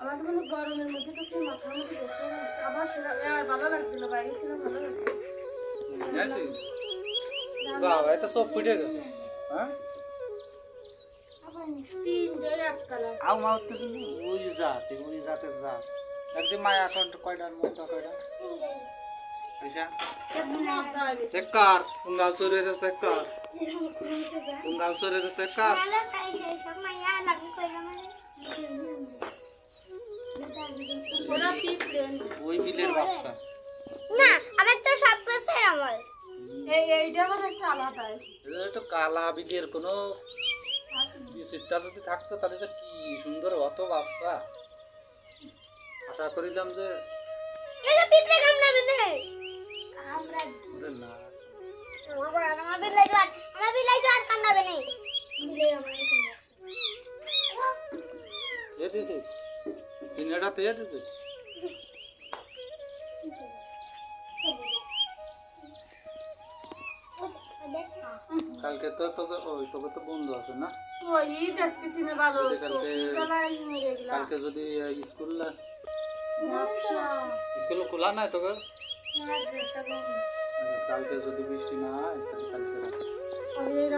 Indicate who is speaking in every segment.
Speaker 1: আমার তো মনে হয় গরমের মধ্যে একটু মাথার মধ্যে বসে আবার সেটা আর ভালো লাগছিল বাইরে ছিল ভালো লাগছিল।
Speaker 2: গেছি বাবা এটা সব ফুটে গেছে। হ্যাঁ?
Speaker 1: তিনটে এক কালার।
Speaker 2: আউ মা উঠতেছে ওই জাতে ওই জাতে। যা একদিন মায়া অ্যাকাউন্ট কয়টার মধ্যে কয়টা? পয়সা চেকার উঙ্গাল সরের চেকার উঙ্গাল সরের চেকার
Speaker 1: ওরা
Speaker 2: ওই বিলের বাচ্চা
Speaker 3: না আমার তো সব কিছু আমার
Speaker 1: এই এইটা আবার একটা আলাদা।
Speaker 2: এটা একটু কালা বিলের কোনো চিন্তা যদি থাকতো তাহলে যে কি সুন্দর অত বাচ্চা। আশা করিলাম যে
Speaker 3: এটা পিঁপড়ে কামড়াবে না
Speaker 2: দিদি তিনটা তো এ দিদি কালকে তো তোকে ওই তোকে তো বন্ধু আছে না? কালকে- যদি স্কুল স্কুল খোলা নাই তোকে?
Speaker 1: বলি।
Speaker 2: কালকে যদি বৃষ্টি না হয় তাহলে কালকে রাখ।
Speaker 1: হয়ে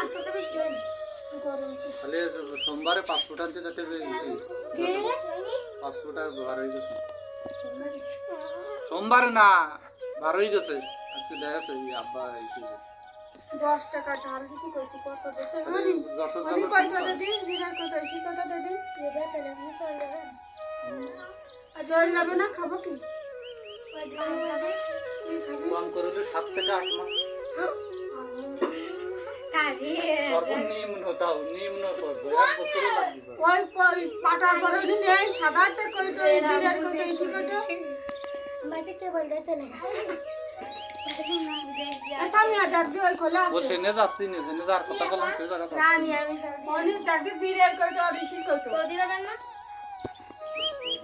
Speaker 3: আজকে তো বৃষ্টি হয়নি।
Speaker 2: তাহলে সোমবারে পাসপোর্ট আনতে যাতে পাসপোর্ট আর বার হয়ে গেছে। সোমবারে না বার হয়ে গেছে। আজকে দেখা যাচ্ছে এই আব্বা এসে
Speaker 1: দশ টাকা ঢাল দিতে কইছি কত দেশে আমি কয়টা। দিন? জিরা কত এসে কত দিন?
Speaker 3: চলে
Speaker 1: আর জল যাবে না? খাব কি?
Speaker 3: ওই ধান যাবে
Speaker 2: কম করে সাত থেকে আট মাস।
Speaker 3: কাজে
Speaker 2: সর্বনিম্ন তাও নিম্ন করব এক বছরও লাগবে
Speaker 1: ওই ওই পাটার পরে দিন এই সাদাটা কইতো এই জিরার কত এসে কত
Speaker 3: বাজে কে বলতে চলে
Speaker 1: আমি আর ডাক দিয়ে ওই খোলা
Speaker 2: ও
Speaker 1: আছে
Speaker 2: সেনে যাচ্ছি না সেনে যার কথা বললাম সে জায়গা
Speaker 3: রানি আমি
Speaker 1: অনেক ডাক দিয়ে জিরার কত আর এসে কত
Speaker 3: সৌদি যাবেন না?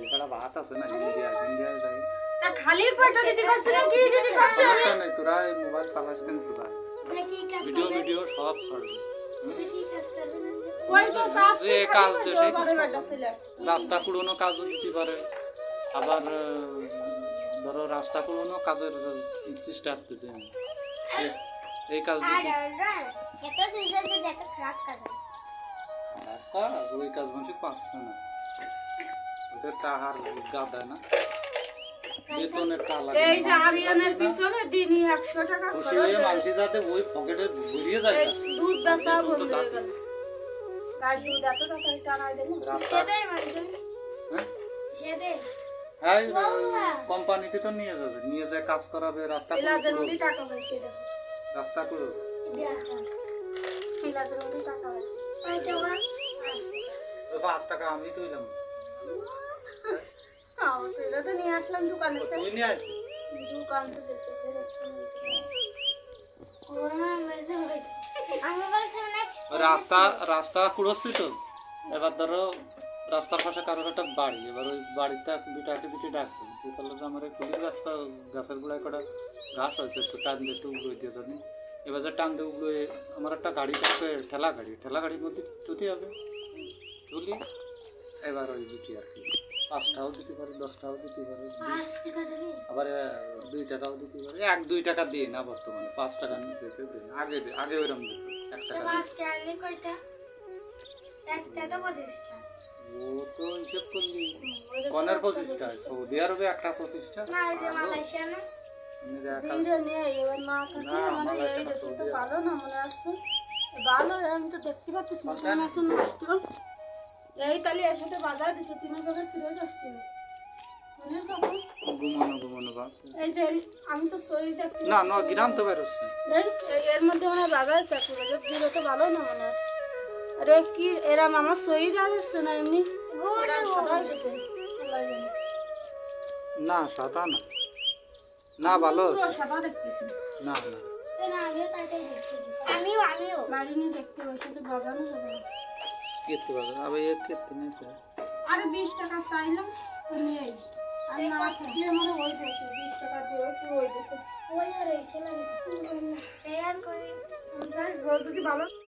Speaker 2: এছাড়া ভাত আছে না ইন্ডিয়া ইন্ডিয়া যাই।
Speaker 1: খালি কয়টা দিতে করছিল কি দিতে করছিল
Speaker 2: সমস্যা নেই তোরা মোবাইল চালাস কেন তোরা? সব ছাড়বি। যে কাজ দেয় সেই কাজ রাস্তা কুড়োনো কাজও দিতে পারে। আবার ধরো রাস্তা কুড়োনো কাজের চেষ্টা করতেছে এই কাজ ওই কাজ মানুষ পারছে না। ওদের তাহার গাদায় না। বেতনের টাকা
Speaker 1: এই যে আরিয়ানের পিছনে দিনই একশো টাকা
Speaker 2: খুশি হয়ে
Speaker 1: হয়।
Speaker 2: যাতে ওই পকেটে ঘুরিয়ে যায়
Speaker 1: দুধ বেচা বন্ধ হয়ে গেল গাছ। দুধ এত টাকা টানা দেন
Speaker 3: সেটাই মানুষজন
Speaker 2: হ্যাঁ? হ্যাঁ কোম্পানিতে তো নিয়ে যাবে। নিয়ে যায় কাজ করাবে রাস্তা করো,
Speaker 1: টাকা পাইছে
Speaker 2: রাস্তা করো
Speaker 1: টাকা পাইছে
Speaker 2: পাঁচ টাকা আমি তুইলাম
Speaker 1: তো নিয়ে আসলাম দোকানে। দোকান একটু।
Speaker 3: আমি
Speaker 2: রাস্তা রাস্তা কুড়োচ্ছি তো। এবার ধরো রাস্তার পাশে কারোর একটা বাড়ি। এবার ওই বাড়িতে দুটাকে দুটি ডাকবে তাহলে আমার কুলির রাস্তা গাছের গোড়ায় কটা ঘাস আছে একটু টান দিয়ে একটু উগড়ে দিয়ে জানি। এবার যে টান দিয়ে উগড়ে আমার একটা গাড়ি থাকবে ঠেলা গাড়ি। ঠেলা গাড়ির মধ্যে তুলতে হবে তুলি এবার ওই দিতে আর কি। পাঁচটাও দিতে পারে দশটাও দিতে পারে আবার দুই টাকাও দিতে পারে। এক দুই টাকা দিয়ে না বর্তমানে পাঁচ টাকা নিচে দেয় আগে আগে ওইরকম দিত এক টাকা ও তো হিসেব করলি। কনের পঁচিশটা সৌদি আরবে একটা পঁচিশটা।
Speaker 1: মানে ভালো। না? মনে আসছে ভালো আমি তো দেখতে পাচ্ছি এই তাহলে এর সাথে বাজার দিছে তিন হাজার ফিরে যাচ্ছি মনের কাপড়
Speaker 2: ঘুমানো ঘুমানো ভাব
Speaker 1: এই যে এই- আমি তো সই দেখতে
Speaker 2: না ন গ্রাম তো
Speaker 1: এই এই- এর মধ্যে মানে বাজার আছে বাজার দিলে তো ভালো না মনে আসছে আরে কি এরম আমার সই যাচ্ছে না এমনি।
Speaker 2: না সাদা না। না ভালো
Speaker 1: সাদা দেখতেছি।
Speaker 2: না না।
Speaker 3: আমিও আমিও আমিও।
Speaker 1: বাড়ি নিয়ে দেখতে পাচ্ছি তো বাজানো যাবে না।
Speaker 2: কেতে পাবে? আবার এক কেতে নেই তো।
Speaker 1: আরে বিশ টাকা চাইলাম তো নেই আর না থাকলে আমার ওই দেশে বিশ টাকা দিয়ে পুরো ওই দেশে
Speaker 3: ওই আর এই ছিল আর করে।
Speaker 1: যদি ভালো?